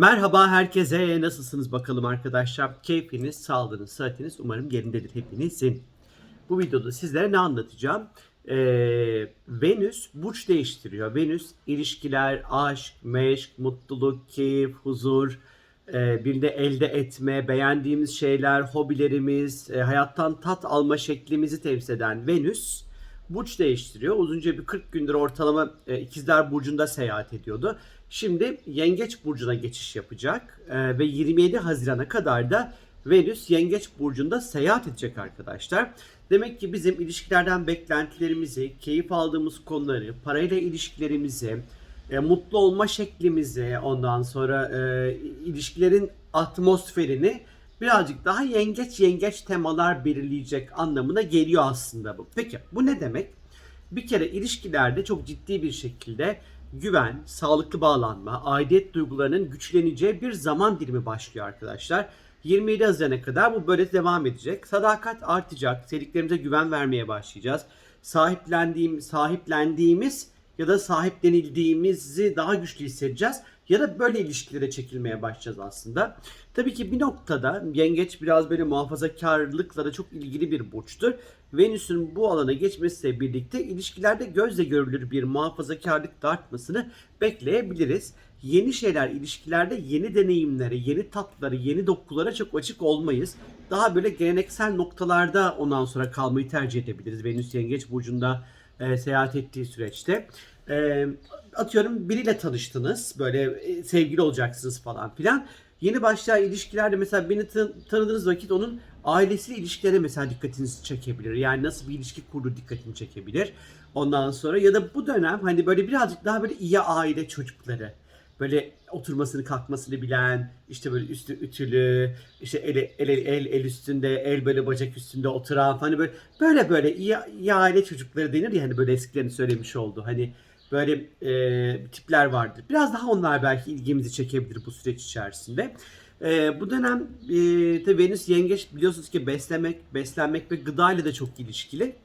Merhaba herkese. Nasılsınız bakalım arkadaşlar? Keyfiniz, sağlığınız, sıhhatiniz umarım yerindedir hepinizin. Bu videoda sizlere ne anlatacağım? Ee, Venüs burç değiştiriyor. Venüs ilişkiler, aşk, meşk, mutluluk, keyif, huzur, e, birinde elde etme, beğendiğimiz şeyler, hobilerimiz, e, hayattan tat alma şeklimizi temsil eden Venüs burç değiştiriyor. Uzunca bir 40 gündür ortalama e, ikizler burcunda seyahat ediyordu. Şimdi Yengeç burcuna geçiş yapacak E, ve 27 Haziran'a kadar da Venüs Yengeç burcunda seyahat edecek arkadaşlar. Demek ki bizim ilişkilerden beklentilerimizi, keyif aldığımız konuları, parayla ilişkilerimizi, e, mutlu olma şeklimizi, ondan sonra e, ilişkilerin atmosferini birazcık daha yengeç yengeç temalar belirleyecek anlamına geliyor aslında bu. Peki bu ne demek? Bir kere ilişkilerde çok ciddi bir şekilde güven, sağlıklı bağlanma, aidiyet duygularının güçleneceği bir zaman dilimi başlıyor arkadaşlar. 27 Haziran'a kadar bu böyle devam edecek. Sadakat artacak. Sevdiklerimize güven vermeye başlayacağız. Sahiplendiğim, sahiplendiğimiz ya da sahiplenildiğimizi daha güçlü hissedeceğiz. Ya da böyle ilişkilere çekilmeye başlayacağız aslında. Tabii ki bir noktada yengeç biraz böyle muhafazakarlıkla da çok ilgili bir burçtur. Venüs'ün bu alana geçmesiyle birlikte ilişkilerde gözle görülür bir muhafazakarlık da artmasını bekleyebiliriz. Yeni şeyler ilişkilerde yeni deneyimlere, yeni tatlara, yeni dokulara çok açık olmayız. Daha böyle geleneksel noktalarda ondan sonra kalmayı tercih edebiliriz. Venüs Yengeç burcunda e, seyahat ettiği süreçte. E, atıyorum biriyle tanıştınız, böyle e, sevgili olacaksınız falan filan. Yeni başlayan ilişkilerde mesela beni tan- tanıdığınız vakit onun ailesiyle ilişkilere mesela dikkatinizi çekebilir. Yani nasıl bir ilişki kurduğu dikkatini çekebilir. Ondan sonra ya da bu dönem hani böyle birazcık daha böyle iyi aile çocukları böyle oturmasını kalkmasını bilen işte böyle üstü ütülü işte el, el, el, el üstünde el böyle bacak üstünde oturan hani böyle böyle böyle iyi, iyi aile çocukları denir ya hani böyle eskilerini söylemiş oldu hani böyle e, tipler vardır. Biraz daha onlar belki ilgimizi çekebilir bu süreç içerisinde. E, bu dönem e, tabii Venüs yengeç biliyorsunuz ki beslemek, beslenmek ve gıda ile de çok ilişkili.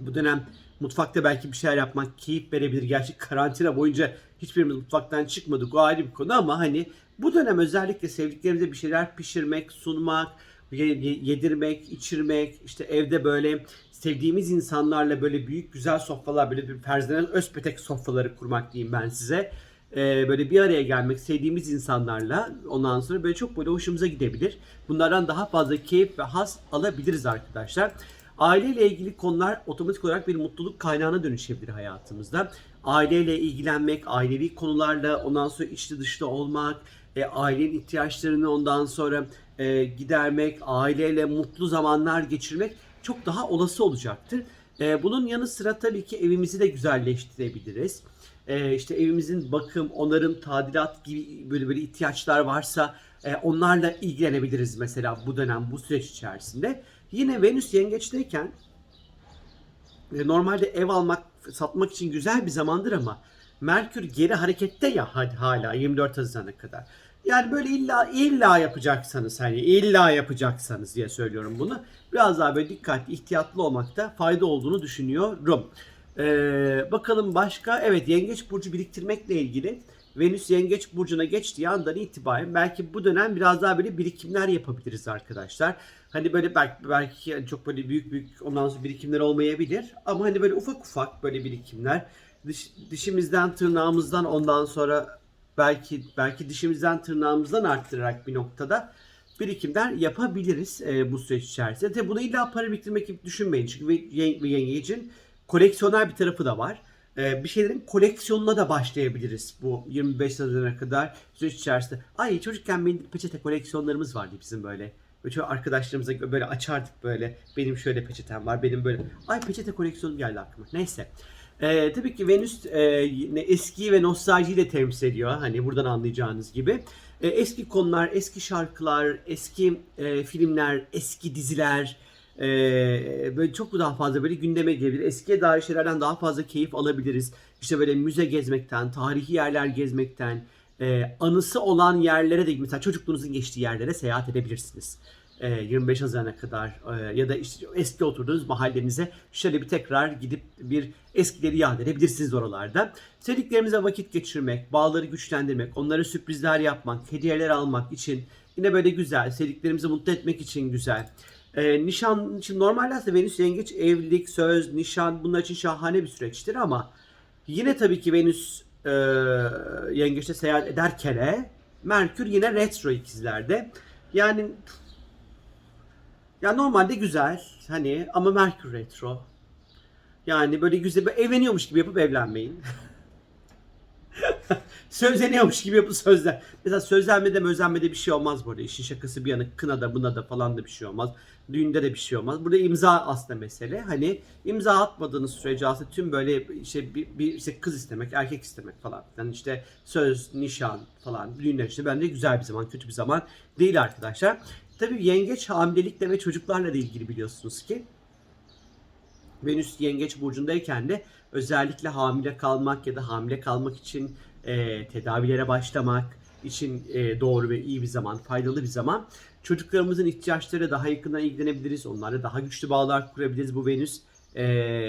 Bu dönem mutfakta belki bir şeyler yapmak keyif verebilir. Gerçi karantina boyunca hiçbirimiz mutfaktan çıkmadık. O ayrı bir konu ama hani bu dönem özellikle sevdiklerimize bir şeyler pişirmek, sunmak, yedirmek, içirmek, işte evde böyle sevdiğimiz insanlarla böyle büyük güzel sofralar, böyle bir ferzlenen özpetek sofraları kurmak diyeyim ben size. Ee, böyle bir araya gelmek, sevdiğimiz insanlarla ondan sonra böyle çok böyle hoşumuza gidebilir. Bunlardan daha fazla keyif ve haz alabiliriz arkadaşlar. Aileyle ilgili konular otomatik olarak bir mutluluk kaynağına dönüşebilir hayatımızda. Aileyle ilgilenmek, ailevi konularla ondan sonra içli dışlı olmak, e, ailenin ihtiyaçlarını ondan sonra e, gidermek, aileyle mutlu zamanlar geçirmek çok daha olası olacaktır. E, bunun yanı sıra tabii ki evimizi de güzelleştirebiliriz. E, işte evimizin bakım, onarım, tadilat gibi böyle böyle ihtiyaçlar varsa e, onlarla ilgilenebiliriz mesela bu dönem, bu süreç içerisinde. Yine Venüs yengeçteyken e, normalde ev almak, satmak için güzel bir zamandır ama Merkür geri harekette ya hala 24 Haziran'a kadar. Yani böyle illa illa yapacaksanız hani illa yapacaksanız diye söylüyorum bunu. Biraz daha böyle dikkatli, ihtiyatlı olmakta fayda olduğunu düşünüyorum. Ee, bakalım başka evet Yengeç burcu biriktirmekle ilgili Venüs Yengeç burcuna geçtiği andan itibaren belki bu dönem biraz daha böyle birikimler yapabiliriz arkadaşlar. Hani böyle belki belki çok böyle büyük büyük ondan sonra birikimler olmayabilir ama hani böyle ufak ufak böyle birikimler dış, dişimizden tırnağımızdan ondan sonra belki belki dişimizden tırnağımızdan arttırarak bir noktada birikimler yapabiliriz e, bu süreç içerisinde. Tabi bunu illa para biriktirmek gibi düşünmeyin. Çünkü ve- yen- ve yengecin koleksiyoner bir tarafı da var. E, bir şeylerin koleksiyonuna da başlayabiliriz bu 25 Haziran'a kadar süreç içerisinde. Ay çocukken mendil peçete koleksiyonlarımız vardı bizim böyle. Böyle arkadaşlarımıza böyle açardık böyle. Benim şöyle peçetem var, benim böyle. Ay peçete koleksiyonum geldi aklıma. Neyse. Ee, tabii ki Venüs e, eskiyi ve nostaljiyi de temsil ediyor. Hani buradan anlayacağınız gibi. E, eski konular, eski şarkılar, eski e, filmler, eski diziler e, böyle çok daha fazla böyle gündeme gelebilir. Eskiye dair şeylerden daha fazla keyif alabiliriz. İşte böyle müze gezmekten, tarihi yerler gezmekten, e, anısı olan yerlere de mesela çocukluğunuzun geçtiği yerlere seyahat edebilirsiniz. E, 25 Haziran'a kadar e, ya da işte eski oturduğunuz mahallenize şöyle bir tekrar gidip bir eskileri yad edebilirsiniz oralarda. Sevdiklerimize vakit geçirmek, bağları güçlendirmek, onlara sürprizler yapmak, hediyeler almak için yine böyle güzel, sevdiklerimizi mutlu etmek için güzel. E, nişan için normalde aslında Venüs Yengeç evlilik, söz, nişan bunlar için şahane bir süreçtir ama yine tabii ki Venüs e, Yengeç'te seyahat ederken Merkür yine retro ikizlerde. Yani ya normalde güzel hani ama Merkür retro. Yani böyle güzel böyle evleniyormuş gibi yapıp evlenmeyin. Sözleniyormuş gibi yapıp sözler. Mesela sözlenmede mözenmede bir şey olmaz burada. İşin şakası bir yana kınada buna da falan da bir şey olmaz. Düğünde de bir şey olmaz. Burada imza aslında mesele. Hani imza atmadığınız sürece aslında tüm böyle işte bir, bir işte kız istemek, erkek istemek falan. Yani işte söz, nişan falan düğünler işte bence güzel bir zaman, kötü bir zaman değil arkadaşlar. Tabii yengeç hamilelikle ve çocuklarla da ilgili biliyorsunuz ki. Venüs yengeç burcundayken de özellikle hamile kalmak ya da hamile kalmak için e, tedavilere başlamak için e, doğru ve iyi bir zaman, faydalı bir zaman. Çocuklarımızın ihtiyaçları daha yakından ilgilenebiliriz. Onlarla daha güçlü bağlar kurabiliriz bu Venüs e,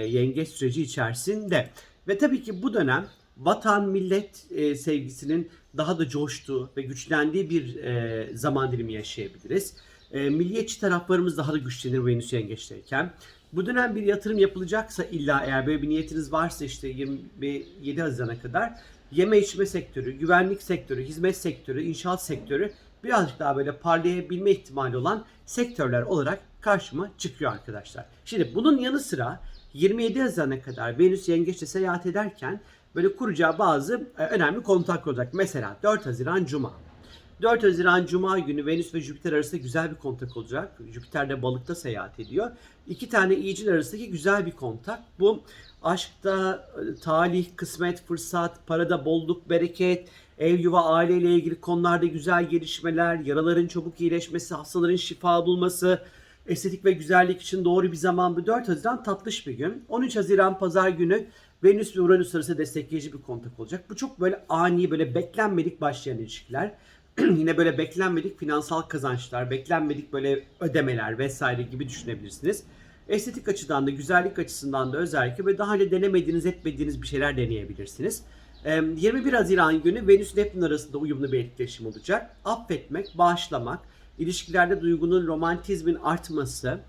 yengeç süreci içerisinde. Ve tabii ki bu dönem vatan millet e, sevgisinin daha da coştuğu ve güçlendiği bir e, zaman dilimi yaşayabiliriz. E, milliyetçi taraflarımız daha da güçlenir Venüs yengeçteyken. Bu dönem bir yatırım yapılacaksa illa eğer böyle bir niyetiniz varsa işte 27 Haziran'a kadar yeme içme sektörü, güvenlik sektörü, hizmet sektörü, inşaat sektörü birazcık daha böyle parlayabilme ihtimali olan sektörler olarak karşıma çıkıyor arkadaşlar. Şimdi bunun yanı sıra 27 Haziran'a kadar Venüs Yengeç'te seyahat ederken böyle kuracağı bazı e, önemli kontak olacak. Mesela 4 Haziran Cuma. 4 Haziran Cuma günü Venüs ve Jüpiter arasında güzel bir kontak olacak. Jüpiter de balıkta seyahat ediyor. İki tane iyicil arasındaki güzel bir kontak. Bu aşkta e, talih, kısmet, fırsat, parada bolluk, bereket, ev, yuva, aileyle ilgili konularda güzel gelişmeler, yaraların çabuk iyileşmesi, hastaların şifa bulması, estetik ve güzellik için doğru bir zaman bu 4 Haziran tatlış bir gün. 13 Haziran pazar günü Venüs ve Uranüs arasında destekleyici bir kontak olacak. Bu çok böyle ani, böyle beklenmedik başlayan ilişkiler. Yine böyle beklenmedik finansal kazançlar, beklenmedik böyle ödemeler vesaire gibi düşünebilirsiniz. Estetik açıdan da, güzellik açısından da özellikle ve daha önce denemediğiniz, etmediğiniz bir şeyler deneyebilirsiniz. Ee, 21 Haziran günü Venüs Neptün arasında uyumlu bir etkileşim olacak. Affetmek, bağışlamak, ilişkilerde duygunun, romantizmin artması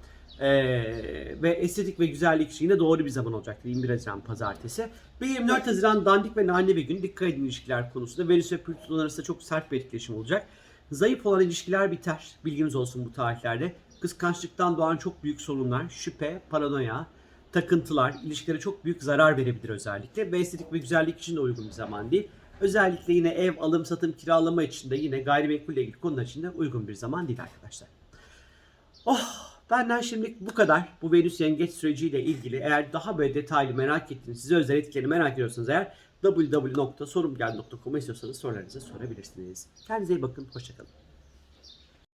ee, ve estetik ve güzellik için yine doğru bir zaman olacak. 21 Haziran pazartesi. Ve 24 Haziran dandik ve nane bir gün. Dikkat edin ilişkiler konusunda. Venüs ve Plüton arasında çok sert bir etkileşim olacak. Zayıf olan ilişkiler biter. Bilginiz olsun bu tarihlerde. Kıskançlıktan doğan çok büyük sorunlar, şüphe, paranoya, takıntılar, ilişkilere çok büyük zarar verebilir özellikle. Ve estetik ve güzellik için de uygun bir zaman değil. Özellikle yine ev, alım, satım, kiralama için de yine gayrimenkulle ilgili konular için de uygun bir zaman değil arkadaşlar. Oh benden şimdilik bu kadar. Bu Venüs yengeç süreciyle ilgili eğer daha böyle detaylı merak ettiğiniz, size özel etkileri merak ediyorsanız eğer www.sorumgel.com'a istiyorsanız sorularınızı sorabilirsiniz. Kendinize iyi bakın, hoşçakalın.